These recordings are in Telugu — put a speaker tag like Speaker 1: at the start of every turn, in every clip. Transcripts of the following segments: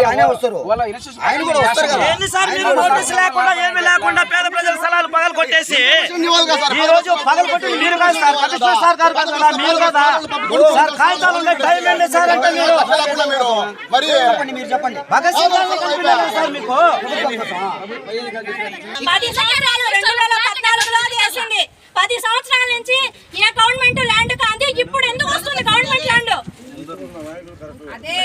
Speaker 1: ఆయనే వస్తారు.
Speaker 2: వాళ్ళ ఇన్స్టిట్యూషన్
Speaker 1: ఆయన కూడా వస్తారు కదా.
Speaker 3: ఏంది సార్ మీరు నోటీస్ లేకుండా ఏమీ లేకుండా పేద ప్రజల స్థలాలు పగలు కొట్టేసి ఈ రోజు పగలు కొట్టి మీరు కాదు సార్. కమిషనర్ సార్ గారు కాదు కదా మీరు కదా. సార్ కాగితాలు ఉన్నాయి. టైం ఏంటి సార్ అంటే మీరు.
Speaker 4: మరి
Speaker 1: చెప్పండి మీరు చెప్పండి.
Speaker 3: భగత్ సింగ్ గారిని కనిపించలేదు సార్ మీకు.
Speaker 5: పది సంవత్సరాలు రెండు వేల పద్నాలుగులో చేసింది పది సంవత్సరాల నుంచి ఏ గవర్నమెంట్ ల్యాండ్ కాదు ఇప్పుడు ఎందుకు వస్తుంది గవర్నమెంట్ ల్యాండ్ అదే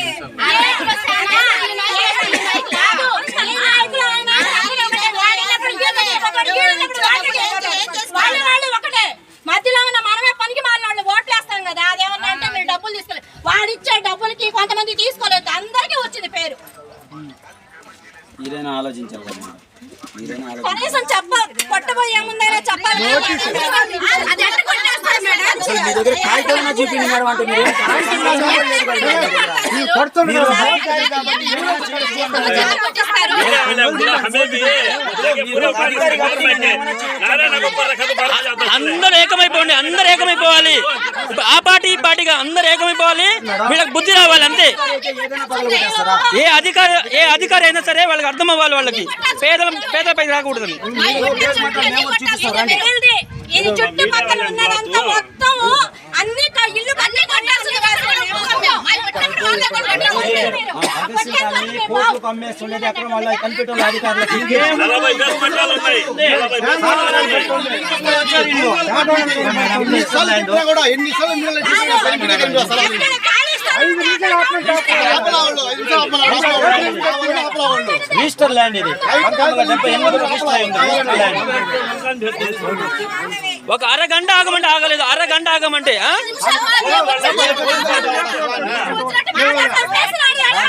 Speaker 5: వాళ్ళు వాళ్ళు ఒకటే మధ్యలో ఉన్న మనమే పనికి మాలిన వాళ్ళు ఓట్లు వేస్తాం కదా అదేమన్నా అంటే మీరు డబ్బులు తీసుకోలేదు వాడిచ్చే డబ్బులకి కొంతమంది తీసుకోలేదు అందరికీ వచ్చింది పేరు
Speaker 2: మీరైనా ఆలోచించాలి కదా
Speaker 5: కనీసం చెప్ప కొట్టబోయే ముందైనా చెప్పాలి?
Speaker 2: మీ దగ్గర మేడం అంటే మీరు
Speaker 5: కొట్టేస్తారు?
Speaker 6: అందరూ ఏకమైపోండి అందరూ ఏకమైపోవాలి ఆ పార్టీ ఈ పార్టీగా అందరూ ఏకమైపోవాలి వీళ్ళకి బుద్ధి రావాలి అంతే ఏ అధికారి ఏ అధికారి అయినా సరే వాళ్ళకి అర్థం అవ్వాలి వాళ్ళకి పేదల పేదలపై
Speaker 5: మిగిలింది. ఇది చుట్టుపక్కల ఉన్నదంతా మొత్తం అన్ని ఇల్లు అన్ని కొట్టాల్సింది.
Speaker 3: కోర్టుకు అమ్మేస్తుండేది కనిపెట్టాలి అధికారులకి రిజిస్టర్ ల్యాండ్ ఇది.
Speaker 6: ఒక అరగంట ఆగమంటే ఆగలేదు అరగంట ఆగమంటే ఆ? సార్ వెళ్ళిపోతున్నా సార్
Speaker 5: వెళ్ళిపోతారు ఏం సార్ వచ్చా- అసలు ఎందుకు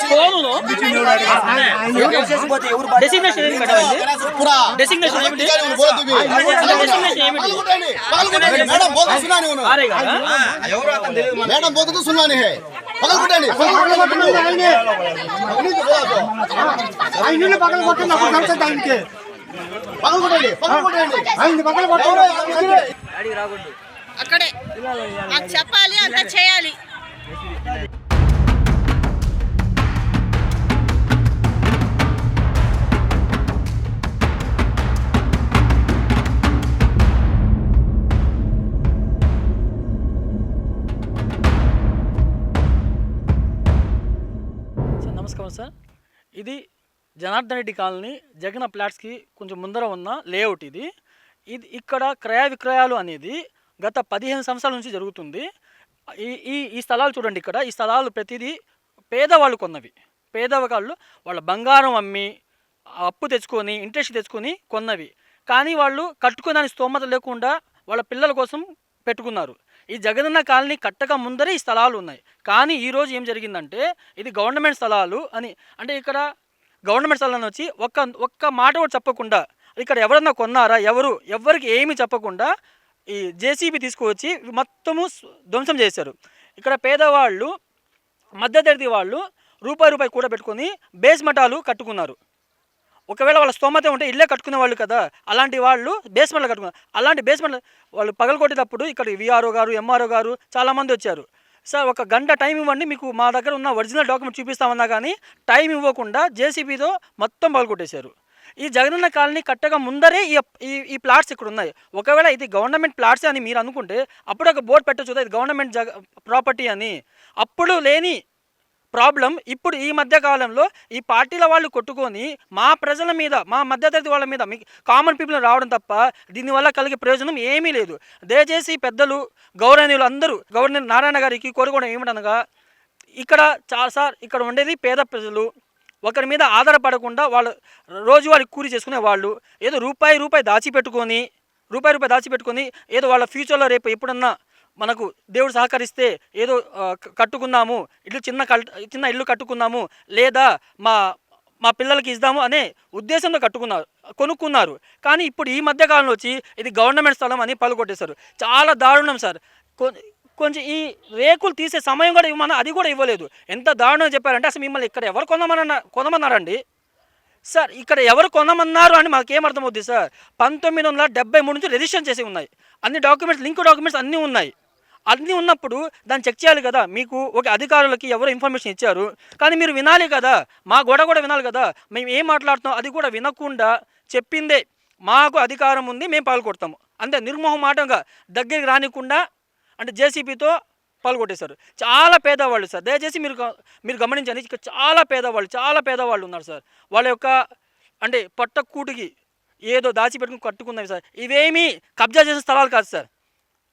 Speaker 6: ఫోను డెసిగ్నేషన్ మేడం డెసిగ్నేషన్ ఏమిటి డెసిగ్నేషన్ ఏమిటి?
Speaker 4: మేడం పోతున్నాను నేను హే పగలగొట్టండి
Speaker 1: ఆయన అప్పుడు నడుస్తుంది ఆయనకి
Speaker 4: పగలగొట్టండి పగలగొట్టండి
Speaker 1: ఆయన
Speaker 5: అక్కడే చెప్పాలి అంత చేయాలి.
Speaker 6: నమస్కారం సార్. ఇది జనార్దన్ రెడ్డి కాలనీ జగన్ ప్లాట్స్కి కొంచెం ముందర ఉన్న లేఅవుట్ ఇది. ఇది ఇక్కడ క్రయ విక్రయాలు అనేది గత పదిహేను సంవత్సరాల నుంచి జరుగుతుంది. ఈ ఈ ఈ స్థలాలు చూడండి ఇక్కడ. ఈ స్థలాలు ప్రతిదీ పేదవాళ్ళు కొన్నవి. పేదవాళ్ళు వాళ్ళ బంగారం అమ్మి అప్పు తెచ్చుకొని ఇంట్రెస్ట్ తెచ్చుకొని కొన్నవి. కానీ వాళ్ళు కట్టుకోదాని స్తోమత లేకుండా వాళ్ళ పిల్లల కోసం పెట్టుకున్నారు. ఈ జగనన్న కాలనీ కట్టక ముందరే ఈ స్థలాలు ఉన్నాయి. కానీ ఈరోజు ఏం జరిగిందంటే ఇది గవర్నమెంట్ స్థలాలు అని అంటే ఇక్కడ గవర్నమెంట్ స్థలాన్ని వచ్చి ఒక్క ఒక్క మాట కూడా చెప్పకుండా ఇక్కడ ఎవరన్నా కొన్నారా ఎవరు ఎవరికి ఏమీ చెప్పకుండా ఈ జేసీబీ తీసుకువచ్చి మొత్తము ధ్వంసం చేశారు. ఇక్కడ పేదవాళ్ళు మధ్యతరగతి వాళ్ళు రూపాయి రూపాయి కూడా పెట్టుకొని బేస్ మఠాలు కట్టుకున్నారు. ఒకవేళ వాళ్ళ స్తోమత ఉంటే ఇల్లే కట్టుకునే వాళ్ళు కదా. అలాంటి వాళ్ళు బేస్మెంట్లో కట్టుకున్నారు అలాంటి బేస్మెంట్ వాళ్ళు పగలగొట్టేటప్పుడు ఇక్కడ విఆర్ఓ గారు ఎంఆర్ఓ గారు చాలామంది వచ్చారు. సార్ ఒక గంట టైం ఇవ్వండి మీకు మా దగ్గర ఉన్న ఒరిజినల్ డాక్యుమెంట్ చూపిస్తామన్నా కానీ టైం ఇవ్వకుండా జేసీబీతో మొత్తం పగలగొట్టేశారు ఈ జగనన్న కాలనీ కట్టగా ముందరే ఈ ఈ ప్లాట్స్ ఇక్కడ ఉన్నాయి. ఒకవేళ ఇది గవర్నమెంట్ ప్లాట్స్ అని మీరు అనుకుంటే అప్పుడు ఒక బోర్డు పెట్టచ్చు ఇది గవర్నమెంట్ జగ ప్రాపర్టీ అని. అప్పుడు లేని ప్రాబ్లం ఇప్పుడు ఈ మధ్య కాలంలో ఈ పార్టీల వాళ్ళు కొట్టుకొని మా ప్రజల మీద మా మధ్యతరగతి వాళ్ళ మీద మీ కామన్ పీపుల్ రావడం తప్ప దీనివల్ల కలిగే ప్రయోజనం ఏమీ లేదు. దయచేసి పెద్దలు గౌరవనీయులు అందరూ గవర్నర్ నారాయణ గారికి కోరుకోవడం ఏమిటనగా ఇక్కడ చాలా సార్ ఇక్కడ ఉండేది పేద ప్రజలు. ఒకరి మీద ఆధారపడకుండా వాళ్ళు రోజువారీ కూలి చేసుకునే వాళ్ళు. ఏదో రూపాయి రూపాయి దాచిపెట్టుకొని రూపాయి రూపాయి దాచిపెట్టుకొని ఏదో వాళ్ళ ఫ్యూచర్లో రేపు ఎప్పుడన్నా మనకు దేవుడు సహకరిస్తే ఏదో కట్టుకుందాము ఇల్లు చిన్న కల్ చిన్న ఇల్లు కట్టుకుందాము లేదా మా మా పిల్లలకి ఇద్దాము అనే ఉద్దేశంతో కట్టుకున్నారు కొనుక్కున్నారు. కానీ ఇప్పుడు ఈ మధ్య కాలంలో వచ్చి ఇది గవర్నమెంట్ స్థలం అని పలుకొట్టేశారు. చాలా దారుణం సార్. కొ- కొంచెం ఈ రేకులు తీసే సమయం కూడా ఇవ్వమన్నా అది కూడా ఇవ్వలేదు. ఎంత దారుణం చెప్పారంటే అసలు మిమ్మల్ని ఇక్కడ ఎవరు కొనమన్న కొనమన్నారండి? సార్ ఇక్కడ ఎవరు కొనమన్నారు అని మాకేం అర్థమవుద్ది సార్? పంతొమ్మిది వందల డెబ్బై మూడు నుంచి రిజిస్ట్రేషన్ చేసి ఉన్నాయి. అన్ని డాక్యుమెంట్స్ లింక్ డాక్యుమెంట్స్ అన్నీ ఉన్నాయి. అన్నీ ఉన్నప్పుడు దాన్ని చెక్ చేయాలి కదా. మీకు ఒక అధికారులకి ఎవరు ఇన్ఫర్మేషన్ ఇచ్చారు. కానీ మీరు వినాలి కదా. మా గొడవ కూడా వినాలి కదా. మేము ఏం మాట్లాడుతున్నాం అది కూడా వినకుండా చెప్పిందే మాకు అధికారం ఉంది మేము పాల్గొడతాము అంతే నిర్మోహమాటంగా దగ్గరికి రానికుండా అంటే జేసీబీతో పాల్గొట్టేశారు చాలా పేదవాళ్ళు సార్. దయచేసి మీరు మీరు గమనించండి. ఇక్కడ చాలా పేదవాళ్ళు చాలా పేదవాళ్ళు ఉన్నారు సార్. వాళ్ళ యొక్క అంటే పట్టకూటికి ఏదో దాచిపెట్టుకుని కట్టుకున్నవి సార్. ఇవేమీ కబ్జా చేసే స్థలాలు కాదు సార్.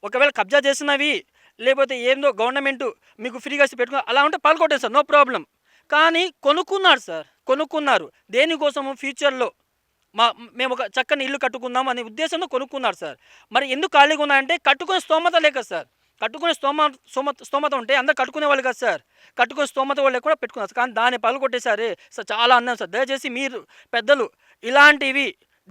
Speaker 6: ఒకవేళ కబ్జా చేసినవి లేకపోతే ఏందో గవర్నమెంట్ మీకు ఫ్రీగా పెట్టుకుని అలా ఉంటే పాల్గొట్టారు సార్ నో ప్రాబ్లం. కానీ కొనుక్కున్నారు సార్ కొనుక్కున్నారు. దేనికోసము ఫ్యూచర్లో మా మేము ఒక చక్కని ఇల్లు కట్టుకుందాం అనే ఉద్దేశంతో కొనుక్కున్నారు సార్. మరి ఎందుకు ఖాళీగా ఉన్నాయంటే కట్టుకునే స్తోమత లేక సార్. కట్టుకునే స్తోమ స్తోమత స్తోమత ఉంటే అందరు కట్టుకునే వాళ్ళు కదా సార్. కట్టుకునే స్తోమత వాళ్ళు కూడా పెట్టుకున్నారు. కానీ దాన్ని పలుకొట్టేసారే సార్ చాలా అన్నాం సార్. దయచేసి మీరు పెద్దలు ఇలాంటివి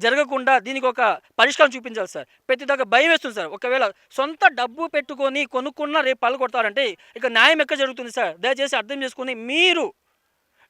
Speaker 6: జరగకుండా దీనికి ఒక పరిష్కారం చూపించాలి సార్. ప్రతి దగ్గర భయం వేస్తుంది సార్. ఒకవేళ సొంత డబ్బు పెట్టుకొని కొనుక్కున్న రేపు పలుకొడతారంటే ఇక న్యాయం ఎక్కడ జరుగుతుంది సార్? దయచేసి అర్థం చేసుకుని మీరు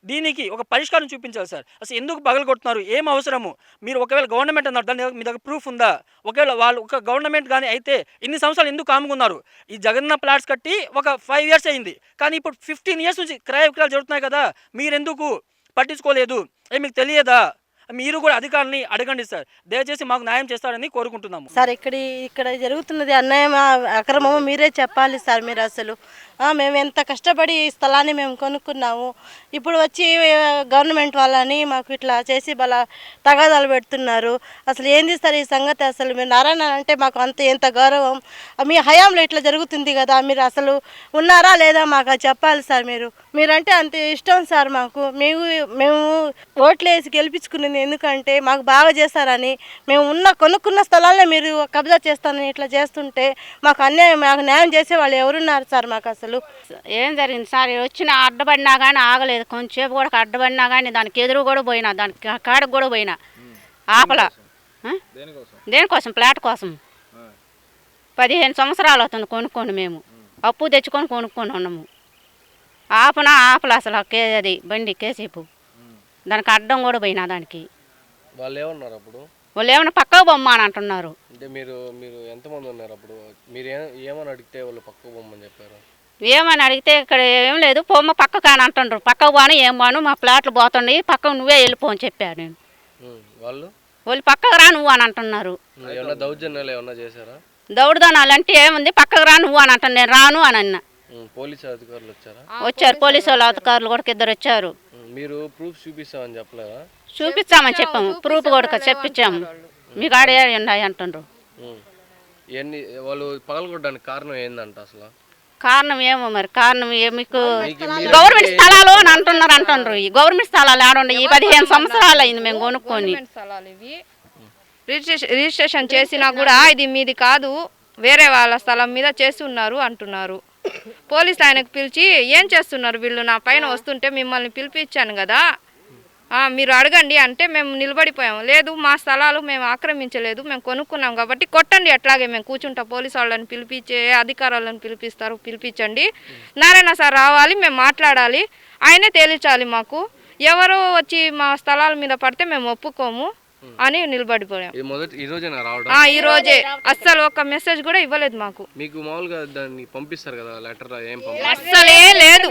Speaker 6: దీనికి ఒక పరిష్కారం చూపించాలి సార్. అసలు ఎందుకు పగలు కొడుతున్నారు? ఏం అవసరము? మీరు ఒకవేళ గవర్నమెంట్ అన్నారు దాని మీ దగ్గర ప్రూఫ్ ఉందా? ఒకవేళ వాళ్ళు ఒక గవర్నమెంట్ కానీ అయితే ఇన్ని సంవత్సరాలు ఎందుకు కాముకున్నారు? ఈ జగన్న ప్లాట్స్ కట్టి ఒక ఫైవ్ ఇయర్స్ అయింది. కానీ ఇప్పుడు ఫిఫ్టీన్ ఇయర్స్ నుంచి క్రయ విక్రయాలు జరుగుతున్నాయి కదా. మీరెందుకు పట్టించుకోలేదు? ఏ మీకు తెలియదా? మీరు కూడా అధికారులని అడగండి సార్. దయచేసి మాకు న్యాయం చేస్తారని కోరుకుంటున్నాము.
Speaker 7: సార్ ఇక్కడ ఇక్కడ జరుగుతున్నది అన్యాయం అక్రమము మీరే చెప్పాలి సార్ మీరు అసలు. మేము ఎంత కష్టపడి ఈ స్థలాన్ని మేము కొనుక్కున్నాము. ఇప్పుడు వచ్చి గవర్నమెంట్ వాళ్ళని మాకు ఇట్లా చేసి బల తగాదాలు పెడుతున్నారు. అసలు ఏంది సార్ ఈ సంగతి అసలు? మీరు నారాయణ అంటే మాకు అంత ఎంత గౌరవం. మీ హయాంలో ఇట్లా జరుగుతుంది కదా మీరు అసలు ఉన్నారా లేదా మాకు చెప్పాలి సార్ మీరు. మీరంటే అంత ఇష్టం సార్ మాకు. మేము మేము ఓట్లు వేసి గెలిపించుకున్నది ఎందుకంటే మాకు బాగా చేస్తారని మేము ఉన్న కొనుక్కున్న స్థలాలనే మీరు కబ్జా చేస్తానని ఇట్లా చేస్తుంటే మాకు అన్యాయం మాకు న్యాయం చేసే వాళ్ళు ఎవరున్నారు సార్ మాకు అసలు
Speaker 8: ఏం జరిగింది సార్? వచ్చిన అడ్డపడినా కానీ ఆగలేదు. కొంచెంసేపు కూడా అడ్డపడినా కానీ దానికి ఎదురు కూడా పోయినా దానికి కాడకు కూడా పోయినా. ఆపల? దేనికోసం? ప్లాట్ కోసం. పదిహేను సంవత్సరాలు అవుతుంది కొనుక్కొని మేము. అప్పు తెచ్చుకొని కొనుక్కొని ఉన్నాము. ఆపన? ఆపల అసలు కే అది బండి కేసేపు. దానికి అడ్డం కూడా పోయినా దానికి.
Speaker 9: వాళ్ళు ఏమన్నారు అప్పుడు?
Speaker 8: వాళ్ళు ఏమైనా పక్కకు బొమ్మని అంటున్నారు.
Speaker 9: అంటే మీరు మీరు ఎంతమంది ఉన్నారు అప్పుడు? మీరు ఏ ఏమని అడిగితే వాళ్ళు పక్కకు పోమని చెప్పారు?
Speaker 8: ఏమని అడిగితే ఇక్కడ ఏం లేదు పొమ్మ పక్క కాని అంటుండ్రు. పక్కకు పోను ఏం పోను మా ప్లాట్లు పోతుండే పక్కకు నువ్వే వెళ్ళిపో అని చెప్పాను నేను.
Speaker 9: వాళ్ళు?
Speaker 8: వాళ్ళు పక్కకు రా నువ్వు అని అంటున్నారు.
Speaker 9: ఏమన్నా దౌర్జన్యాలు ఏమన్నా చేశారా?
Speaker 8: దౌడుదనాలు అంటే ఏముంది? పక్కకు రా నువ్వు అని అంటాను నేను రాను అని అన్న.
Speaker 9: పోలీసు అధికారులు వచ్చారా?
Speaker 8: వచ్చారు పోలీసు వాళ్ళ అధికారులు కూడా ఇద్దరు వచ్చారు.
Speaker 9: మీరు ప్రూఫ్ చూపిస్తామని చెప్పలేదా?
Speaker 8: చూపించామని చెప్పాము ప్రూఫ్ కూడా చెప్పించాము మీకు ఆడే ఉన్నాయి అంటుండ్రు.
Speaker 9: ఇవన్నీ వాళ్ళు పగలగొట్టడానికి కారణం ఏందంట అసలు?
Speaker 8: కారణం ఏమో మరి? కారణం ఏ మీకు గవర్నమెంట్ స్థలాలు అని అంటున్నారు అంటుండ్రు. ఈ గవర్నమెంట్ స్థలాలు ఆడుండే ఈ పదిహేను సంవత్సరాలు అయింది మేము కొనుక్కొని.
Speaker 10: రిజిస్ట్రేషన్ రిజిస్ట్రేషన్ చేసినా కూడా ఇది మీది కాదు. వేరే వాళ్ళ స్థలం మీద చేసి ఉన్నారు అంటున్నారు. పోలీసులు ఆయనకు పిలిచి ఏం చేస్తున్నారు వీళ్ళు? నా పైన వస్తుంటే మిమ్మల్ని పిలిపించాను కదా. మీరు అడగండి అంటే మేము నిలబడిపోయాము. లేదు మా స్థలాలు మేము ఆక్రమించలేదు మేము కొనుక్కున్నాం కాబట్టి కొట్టండి అట్లాగే మేము కూర్చుంటాం. పోలీసు వాళ్ళని పిలిపించే అధికారులను పిలిపిస్తారు పిలిపించండి. నారాయణ సార్ రావాలి మేము మాట్లాడాలి. ఆయనే తేల్చాలి మాకు. ఎవరో వచ్చి మా స్థలాల మీద పడితే మేము ఒప్పుకోము. అని నిలబడిపోయాం.
Speaker 9: ఈ రోజేనా రావడం?
Speaker 10: ఆ, ఈ రోజే. అస్సలు ఒక మెసేజ్ కూడా ఇవ్వలేదు మాకు.
Speaker 9: మీకు మామూలుగా దాన్ని పంపిస్తారు కదా లెటర్ ఏం
Speaker 10: అస్సలే లేదు.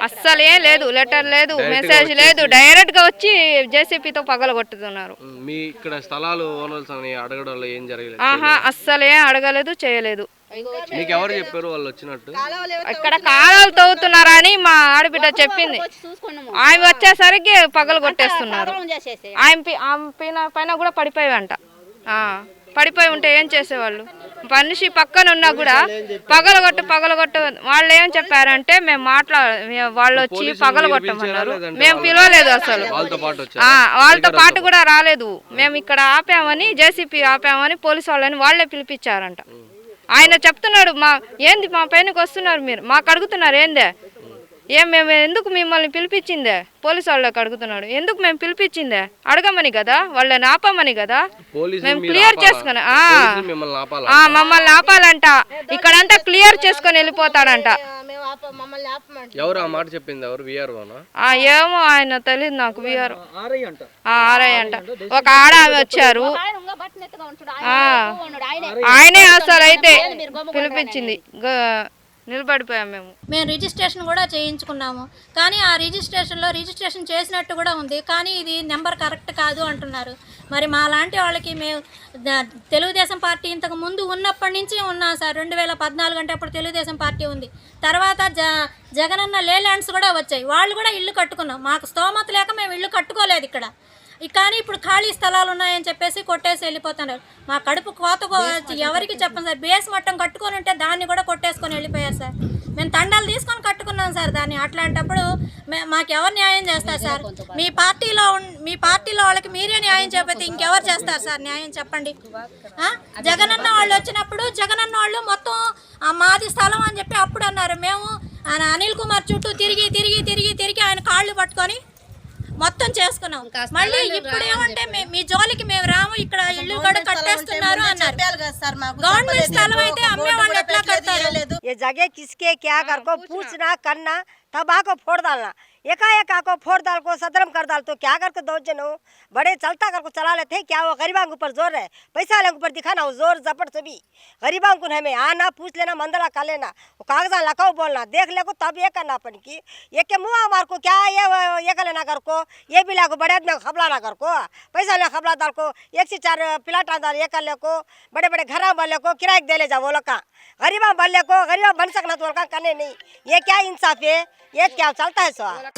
Speaker 10: అస్సలే లేదు లెటర్ లేదు మెసేజ్ లేదు. డైరెక్ట్గా వచ్చి జేసీపీతో పగలగొట్టుతున్నారు.
Speaker 9: మీ ఇక్కడ స్థలాలు ఓనర్స్ అని అడగడంలో ఏం జరగలేదు?
Speaker 10: ఆహా అస్సలే అడగలేదు చేయలేదు.
Speaker 9: మీకు ఎవరు చెప్పారు వాళ్ళు వచ్చినట్టు?
Speaker 10: ఇక్కడ కాలాలు తవ్వుతున్నారని మా ఆడబిడ్డ చెప్పింది. ఆమె వచ్చేసరికి పగలు కొట్టేస్తున్నారు. ఆమె పైన పైన కూడా పడిపోయావంట ఆ, పడిపోయి ఉంటే ఏం చేసేవాళ్ళు? మనిషి పక్కన ఉన్నా కూడా పగలగొట్టు పగలగొట్టు వాళ్ళు ఏం చెప్పారంటే మేము మాట్లా వాళ్ళు వచ్చి పగలగొట్టమన్నారు మేము పిలవలేదు అసలు.
Speaker 9: వాళ్ళతో పాటు
Speaker 10: కూడా రాలేదు. మేము ఇక్కడ ఆపామని జేసీపీ ఆపామని పోలీసు వాళ్ళని వాళ్ళే పిలిపించారంట. ఆయన చెప్తున్నాడు మా ఏంది మా పైనకి వస్తున్నారు మీరు? మాకు అడుగుతున్నారు ఏందే? ఏం మేము ఎందుకు మిమ్మల్ని పిలిపించిందే? పోలీసు వాళ్ళకి అడుగుతున్నాడు. ఎందుకు మేము పిలిపించిందే? అడగమని కదా? వాళ్ళని ఆపమని కదా? మేము క్లియర్? చేసుకుని
Speaker 9: మమ్మల్ని
Speaker 10: ఆపాలంట. ఇక్కడంతా క్లియర్ చేసుకొని వెళ్ళిపోతాడంట.
Speaker 9: ఎవరు ఆ మాట చెప్పింది? ఎవరు విఆర్ఓనా?
Speaker 10: ఆ ఏమో ఆయన తెలియదు నాకు విఆర్
Speaker 6: ఆర్ఐ అంట.
Speaker 10: ఒక ఆడ ఆమె వచ్చారు.
Speaker 5: ఆయన
Speaker 10: అసలు అయితే పిలిపించింది. నిలబడిపోయాం మేము.
Speaker 5: మేము రిజిస్ట్రేషన్ కూడా చేయించుకున్నాము. కానీ ఆ రిజిస్ట్రేషన్లో రిజిస్ట్రేషన్ చేసినట్టు కూడా ఉంది. కానీ ఇది నెంబర్ కరెక్ట్ కాదు అంటున్నారు. మరి మా లాంటి వాళ్ళకి మేము తెలుగుదేశం పార్టీ ఇంతకు ముందు ఉన్నప్పటి నుంచి ఉన్నాం సార్. రెండు వేల పద్నాలుగు అంటే అప్పుడు తెలుగుదేశం పార్టీ ఉంది. తర్వాత జ జగనన్న లేలాండ్స్ కూడా వచ్చాయి. వాళ్ళు కూడా ఇల్లు కట్టుకున్నాం. మాకు స్తోమత లేక మేము ఇల్లు కట్టుకోలేదు ఇక్కడ. కానీ ఇప్పుడు ఖాళీ స్థలాలు ఉన్నాయని చెప్పేసి కొట్టేసి వెళ్ళిపోతున్నారు. మా కడుపు కోత ఎవరికి చెప్పండి సార్? బేస్ మట్టం కట్టుకొని ఉంటే దాన్ని కూడా కొట్టేసుకొని వెళ్ళిపోయారు సార్. మేము తండాలు తీసుకొని కట్టుకున్నాం సార్ దాన్ని. అట్లాంటప్పుడు మాకు ఎవరు న్యాయం చేస్తారు సార్? మీ పార్టీలో మీ పార్టీలో వాళ్ళకి మీరే న్యాయం చెప్పితే ఇంకెవరు చేస్తారు సార్ న్యాయం చెప్పండి? జగనన్న వాళ్ళు వచ్చినప్పుడు జగనన్న వాళ్ళు మొత్తం ఆ మాది స్థలం అని చెప్పి అప్పుడు అన్నారు. మేము ఆయన అనిల్ కుమార్ చుట్టూ తిరిగి తిరిగి తిరిగి తిరిగి ఆయన కాళ్ళు పట్టుకొని మొత్తం చేసుకున్నాం. మళ్ళీ ఇప్పుడు ఏమంటే మీ జోలికి మేము రాము ఇక్కడ ఇల్లు కూడా కట్టేస్తున్నారు అన్నారు. గవర్నమెంట్ స్థలం అయితే
Speaker 7: జగే కిస్కే క్యా కర్కో పూచినా కన్నా తబాకో ఫోడదాలనా एकाएक आको फोड़ डाल को सदरम कर डाल तो क्या करके को दो जनो? बड़े चलता कर को चला लेते हैं, क्या वो गरीबा के ऊपर ज़ोर है पैसा वाले ऊपर दिखाना हो ज़ोर जपट से भी। गरीबा को हमें आना, पूछ लेना मंदला कर लेना। वो कागजा लखाओ बोलना, देख ले को तब ये करना अपन की। ये के मुँह मार को, क्या ये ये कर लेना कर को? ये भी लागो, बड़े आदमी को खबला ना कर को। पैसा ले खबला डाल को, एक से चार प्लाट डाल ये कर ले को बड़े बड़े घर बल्ले को किराए दे ले जाओ वो लोग का। गरीबा बल्ले को गरीबा बन सकना तो का करने नहीं। ये क्या इंसाफ है? ये क्या चलता है सो?